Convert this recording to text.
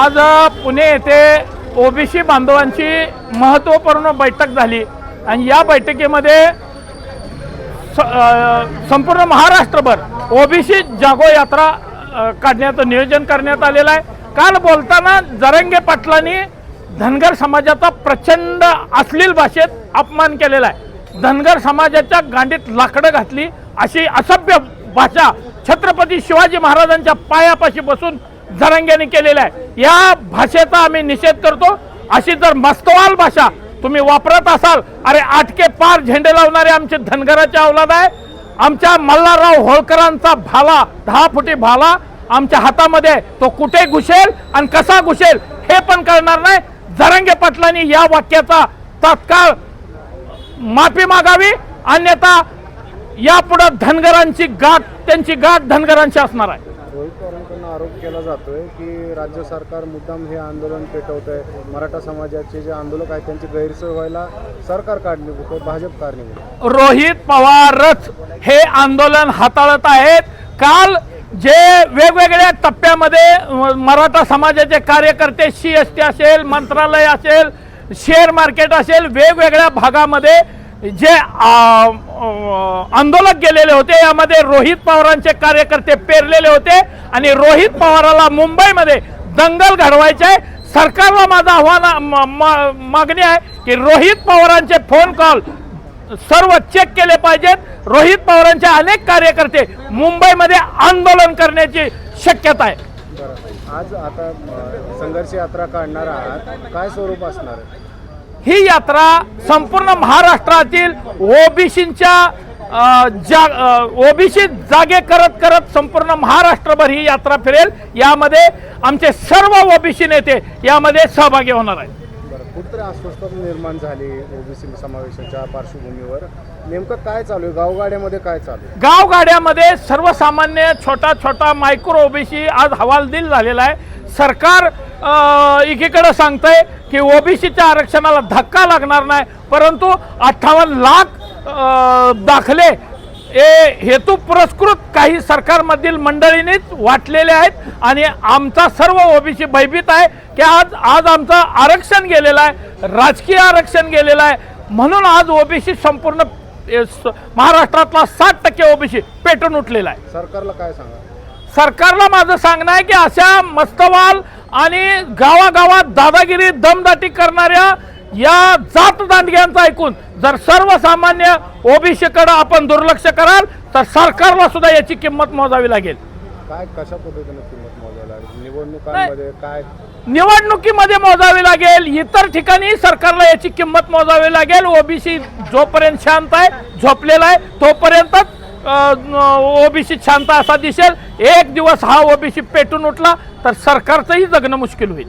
आज पुणे येथे ओबीसी बांधवांची महत्त्वपूर्ण बैठक झाली. आणि या बैठकीमध्ये स- संपूर्ण महाराष्ट्रभर ओबीसी जागो यात्रा काढण्याचं नियोजन करण्यात आलेलं आहे. काल बोलताना जरंगे पाटलांनी धनगर समाजाचा प्रचंड अश्लील भाषेत अपमान केलेला आहे. धनगर समाजाच्या गांडीत लाकडं घातली अशी असभ्य भाषा छत्रपती शिवाजी महाराजांच्या पायापाशी बसून जरंग्याने केलेला आहे. या भाषेचा आम्ही निषेध करतो. अशी जर मस्तवाल भाषा तुम्ही वापरत असाल अरे आटके पार झेंडे लावणारे आमचे धनगराचे अवलाद आहे. आमच्या मल्हारराव होळकरांचा भाला दहा फुटी भाला आमच्या हातामध्ये आहे. तो कुठे घुसेल आणि कसा घुसेल हे पण कळणार नाही. जरंगे पाटलांनी या वाक्याचा तात्काळ माफी मागावी. अन्यथा यापुढं धनगरांची गाठ त्यांची गाठ धनगरांची असणार आहे. आरोप केला जातोय की राज्य सरकार मुद्दाम हे आंदोलन पेटवत आहे मराठा समाजाचे जे आंदोलक आहेत त्यांची गैरसोय व्हायला सरकार कारणीभूत आहे, भाजप कारणीभूत रोहित पवारच हे आंदोलन हाताळत आहेत. काल जे वेगवेगळ्या टप्प्यामध्ये मराठा समाजाचे कार्यकर्ते सी एस टी असेल मंत्रालय असेल शेअर मार्केट असेल वेगवेगळ्या भागामध्ये जे आंदोलक गेलेले होते. यामध्ये रोहित पवारांचे कार्यकर्ते पेरलेले होते आणि रोहित पवाराला मुंबईमध्ये दंगल घडवायचे आहे. सरकारला माझं आव्हान म- मागणी आहे की रोहित पवारांचे फोन कॉल सर्व चेक केले पाहिजेत. रोहित पवारांचे अनेक कार्यकर्ते मुंबईमध्ये आंदोलन करण्याची शक्यता आहे. आज आता संघर्ष यात्रा काढणार आहात. काय स्वरूप असणार आहे? ही यात्रा संपूर्ण महाराष्ट्रातील ओबीसींच्या ओबीसी जागे करत करत संपूर्ण महाराष्ट्रभर ही यात्रा फिरेल. यामध्ये आमचे सर्व ओबीसी नेते यामध्ये सहभागी होणार आहेत. कुठेतरी अस्वस्थता निर्माण झाली ओबीसी समावेशाच्या पार्श्वभूमीवर. नेमकं काय चालू आहे? गावगाड्यामध्ये काय चालू आहे? गावगाड्यामध्ये सर्वसामान्य छोटा छोटा मायक्रो ओबीसी आज हवालदिल झालेला आहे. सरकार एकीकडे सांगतंय की ओबीसीच्या आरक्षणाला धक्का लागणार नाही परंतु अठ्ठावन्न लाख दाखले हे हेतू पुरस्कृत काही सरकारमधील मंडळींनीच वाटलेले आहेत आणि आमचा सर्व ओबीसी भयभीत आहे की आज आज आमचं आरक्षण गेलेलं आहे राजकीय आरक्षण गेलेलं आहे. म्हणून आज ओबीसी संपूर्ण महाराष्ट्रातला साठ टक्के ओबीसी पेटून उठलेला आहे. सरकारला काय सांगा? सरकारला माझं सांगणं आहे की अशा मस्तवाल आणि गावागावात दादागिरी दमदाटी करणाऱ्या या जात दांडग्यांचं ऐकून जर सर्वसामान्य ओबीसीकडे आपण दुर्लक्ष कराल तर सरकारला सुद्धा याची किंमत मोजावी लागेल. काय कशा पद्धतीने किंमत मोजायला लागेल? निवडणुकांमध्ये काय? निवडणुकीमध्ये मोजावी लागेल इतर ठिकाणी सरकारला याची किंमत मोजावी लागेल. ओबीसी जोपर्यंत शांत आहे झोपलेला आहे तोपर्यंतच ओबीसी शांत असा दिसेल. एक दिवस हा ओबीसी पेटून उठला तर सरकारचंही जगणं मुश्किल होईल.